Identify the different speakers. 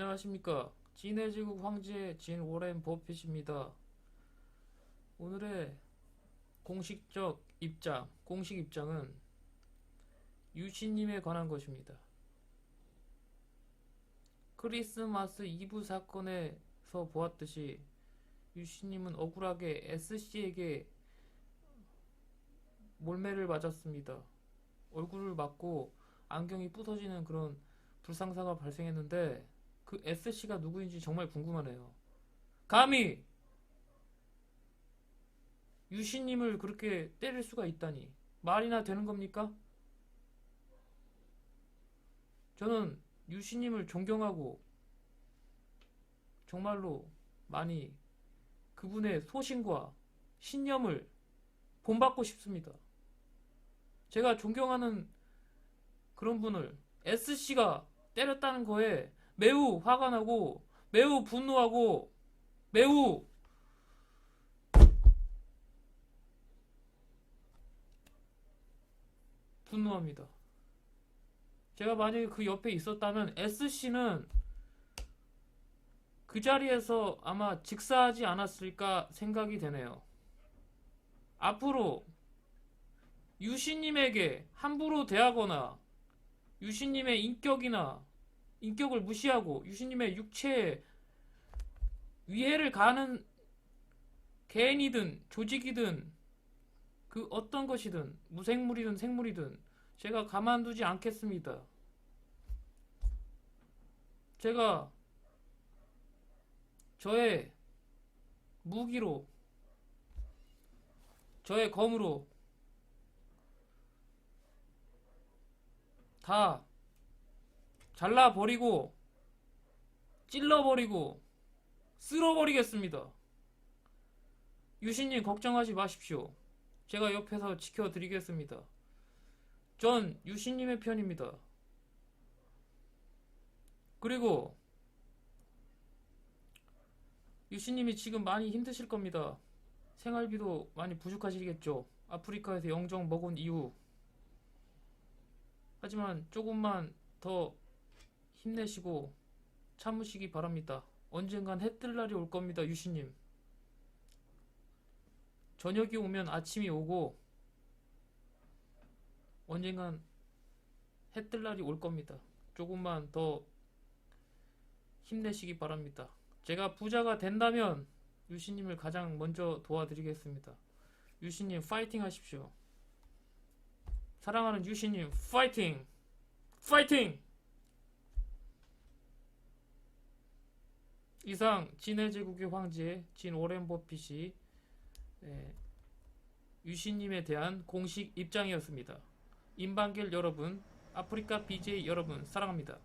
Speaker 1: 안녕하십니까. 진해 제국 황제 진 오렌 버핏입니다. 오늘의 공식적 입장, 공식 입장은 유신님에 관한 것입니다. 크리스마스 이브 사건에서 보았듯이 유신님은 억울하게 SC에게 몰매를 맞았습니다. 얼굴을 맞고 안경이 부서지는 그런 불상사가 발생했는데 그 SC가 누구인지 정말 궁금하네요. 감히 유신님을 그렇게 때릴 수가 있다니 말이나 되는 겁니까? 저는 유신님을 존경하고 정말로 많이 그분의 소신과 신념을 본받고 싶습니다. 제가 존경하는 그런 분을 SC가 때렸다는 거에 매우 화가 나고 매우 분노하고 매우 분노합니다. 제가 만약에 그 옆에 있었다면 SC는 그 자리에서 아마 직사하지 않았을까 생각이 되네요. 앞으로 유신님에게 함부로 대하거나 유신님의 인격이나 인격을 무시하고 유신님의 육체에 위해를 가하는 개인이든 조직이든 그 어떤 것이든 무생물이든 생물이든 제가 가만두지 않겠습니다. 제가 저의 무기로 저의 검으로 다 잘라버리고 찔러버리고 쓸어버리겠습니다. 유신님 걱정하지 마십시오. 제가 옆에서 지켜드리겠습니다. 전 유신님의 편입니다. 그리고 유신님이 지금 많이 힘드실 겁니다. 생활비도 많이 부족하시겠죠. 아프리카에서 영정 먹은 이후. 하지만 조금만 더 힘내시고 참으시기 바랍니다. 언젠간 해 뜰 날이 올 겁니다, 유신님. 저녁이 오면 아침이 오고 언젠간 해 뜰 날이 올 겁니다. 조금만 더 힘내시기 바랍니다. 제가 부자가 된다면 유신님을 가장 먼저 도와드리겠습니다. 유신님 파이팅 하십시오. 사랑하는 유신님 파이팅! 파이팅! 이상 진해 제국의 황제 진 오렌 버핏이 예, 유신님에 대한 공식 입장이었습니다. 임방길 여러분, 아프리카 BJ 여러분 사랑합니다.